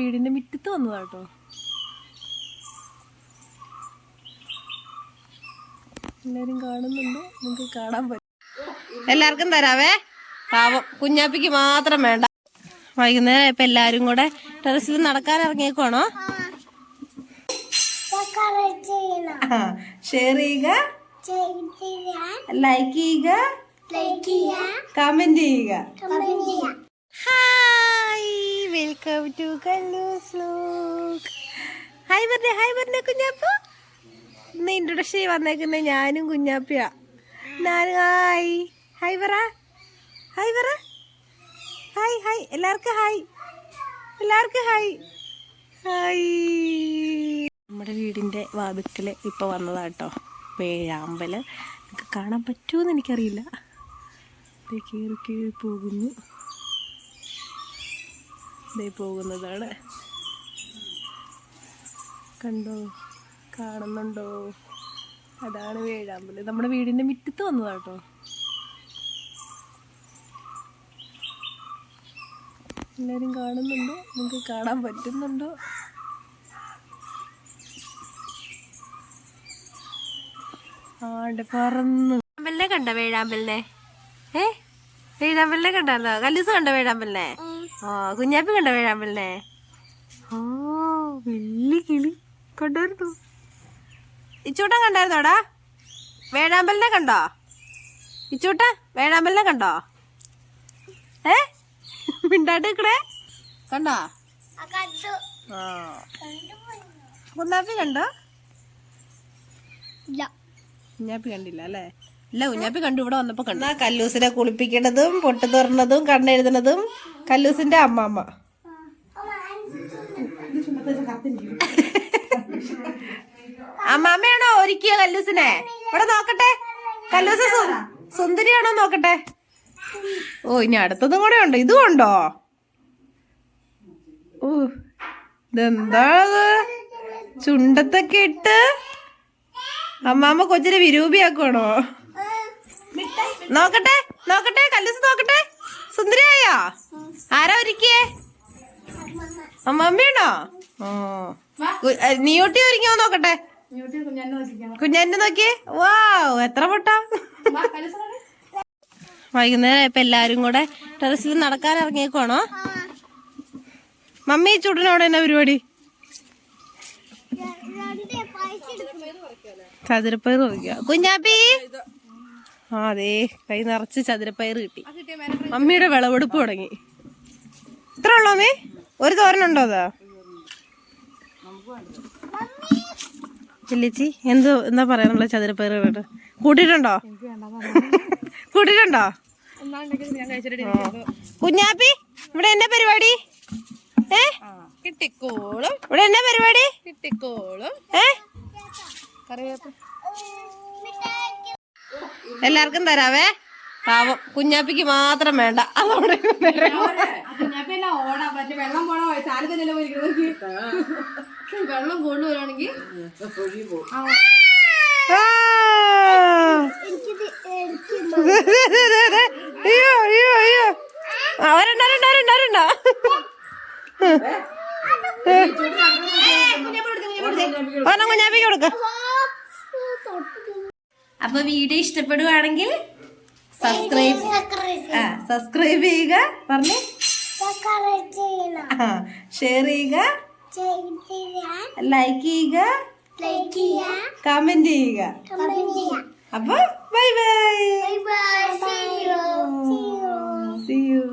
വീടിന്റെ മുറ്റത്ത് വന്നതാട്ടോ. എല്ലാരും കാണുന്നുണ്ട്. നിങ്ങൾക്ക് കാണാൻ പറ്റും. എല്ലാവർക്കും തരാവേ. പാവം കുഞ്ഞാപ്പിക്ക് മാത്രം വേണ്ട. വൈകുന്നേരം ഇപ്പൊ എല്ലാരും കൂടെ ടെറസിൽ നടക്കാൻ ഇറങ്ങിയേക്കുവാണോ? ഷെയർ ചെയ്യുക. ലൈക്ക് ചെയ്യുക. കമന്റ് ചെയ്യുക. Hi welcome to Kallus log hi പറഞ്ഞേ ഹായ് പറഞ്ഞേ കുഞ്ഞാപ്പ. ഇന്ന് ഇൻട്രൊഡക്ഷൻ വന്നേക്കുന്നത് ഞാനും കുഞ്ഞാപ്പിയാ. ഞാനും ഹായ് ഹായ് പറ ഹായ് പറ ഹായ് ഹായ് എല്ലാവർക്കും ഹായ് എല്ലാവർക്കും ഹായ് ഹായ് നമ്മുടെ വീടിന്റെ വാതുക്കൽ ഇപ്പോൾ വന്നതാട്ടോ. വേഴാമ്പൽ കാണാൻ പറ്റുമെന്ന് എനിക്കറിയില്ല. കയറി കയറി പോകുന്നു. ദേ പോകുന്നതാണ്. കണ്ടോ? കാണുന്നുണ്ടോ? അതാണ് വേഴാമ്പൽ നമ്മുടെ വീടിന്റെ മുറ്റത്ത് വന്നതാട്ടോ. എല്ലാവരും കാണുന്നുണ്ടോ? നിങ്ങൾക്ക് കാണാൻ പറ്റുന്നുണ്ടോ? ആണ്ട് പറന്നു. വേഴാമ്പലിനെ കണ്ട? വേഴാമ്പലിനെ ഏ? വേഴാമ്പലിനെ കണ്ടോ കല്ലൂസ് കണ്ട? വേഴാമ്പലിനെ ആ കുഞ്ഞാപ്പി കണ്ട വേഴാമ്പലിനെ? ഓ വലിയ കിളി കണ്ടായിരുന്നു? ഇച്ചൂട്ടൻ കണ്ടായിരുന്നോടാ? വേഴാമ്പലിനെ കണ്ടോ? ഇച്ചൂട്ട വേഴാമ്പലിനെ കണ്ടോ? ഏ? മിണ്ടാട്ടിക്കടേ കണ്ടോ? ആ കുഞ്ഞാപ്പി കണ്ടോ? കുഞ്ഞാപ്പി കണ്ടില്ല അല്ലേ? ഇല്ല കുഞ്ഞാപ്പി കണ്ടു ഇവിടെ വന്നപ്പോ കണ്ടു. കല്ലൂസിനെ കുളിപ്പിക്കണതും പൊട്ട് തുറന്നതും കണ്ണെഴുതുന്നതും കല്ലൂസിന്റെ അമ്മാമ്മ. അമ്മാമ്മയാണോ ഒരുക്കിയ കല്ലൂസിനെ? ഇവിടെ നോക്കട്ടെ. കല്ലൂസ് സുന്ദരിയാണോ നോക്കട്ടെ? ഓ ഇനി അടുത്തതും കൂടെ ഉണ്ടോ. ഇതും ഉണ്ടോ? ഓ ഇതെന്താണത് ചുണ്ടത്തൊക്കെ ഇട്ട് അമ്മാമ്മ കൊച്ചിനെ വിരൂപിയാക്കുവാണോ? നോക്കട്ടെ നോക്കട്ടെ കല്ലൂസ് നോക്കട്ടെ. സുന്ദരിയായോ? ആരാ ഒരുക്കിയേ? അമ്മമ്മയാണോ? ഓ. നീയൂട്ടി ഒരുങ്ങിയോ നോക്കട്ടെ. കുഞ്ഞാന്റെ നോക്കിയേ? വാവ് എത്ര പൊട്ടാ. വൈകുന്നേരം ഇപ്പൊ എല്ലാരും കൂടെ ടെറസിൽ നടക്കാൻ ഇറങ്ങിയേക്കുവാണോ? മമ്മി ചൂടിനോടെ എന്നാ പരിപാടി? ചതുരപ്പയർ കുഞ്ഞാപ്പി? ആ അതെ കൈ നിറച്ച് ചതുരപ്പയർ കിട്ടി. അമ്മയുടെ വിളവെടുപ്പ് തുടങ്ങി. ഇത്ര ഉള്ളോ അമ്മേ? ഒരു തോരനുണ്ടോ അതാ? ചില്ലിച്ചി എന്ത് എന്താ പറയാനുള്ള ചതുരപ്പയർ കേട്ട് കൂട്ടിയിട്ടുണ്ടോ കൂട്ടിയിട്ടുണ്ടോ. കുഞ്ഞാപ്പി ഇവിടെ എന്നാ പരിപാടി? ഏ? കിട്ടിക്കോളും. ഇവിടെ എന്നാ പരിപാടി? കിട്ടിക്കോളും. ഏ? എല്ലാവർക്കും തരാവേ. പാവം. കുഞ്ഞാപ്പിക്ക് മാത്രം വേണ്ട. അതവിടെ വെള്ളം പോണ ചാലി തന്നെ വെള്ളം കൊണ്ടുവരാണെങ്കിൽ ആ. അയ്യോ അയ്യോ അയ്യോ. അവരുണ്ടോ അവരുണ്ടോ അവരുണ്ടോ അവരുണ്ടോ ഒരെണ്ണം കുഞ്ഞാപ്പിക്ക് കൊടുക്ക. അപ്പൊ വീഡിയോ ഇഷ്ടപ്പെടുവാണെങ്കിൽ സബ്സ്ക്രൈബ് ആ സബ്സ്ക്രൈബ് ചെയ്യുക. പറഞ്ഞേ. ഷെയർ ചെയ്യുക. ലൈക്ക് ചെയ്യുക. കമന്റ് ചെയ്യുക. അപ്പൊ ബൈ ബൈ സി യു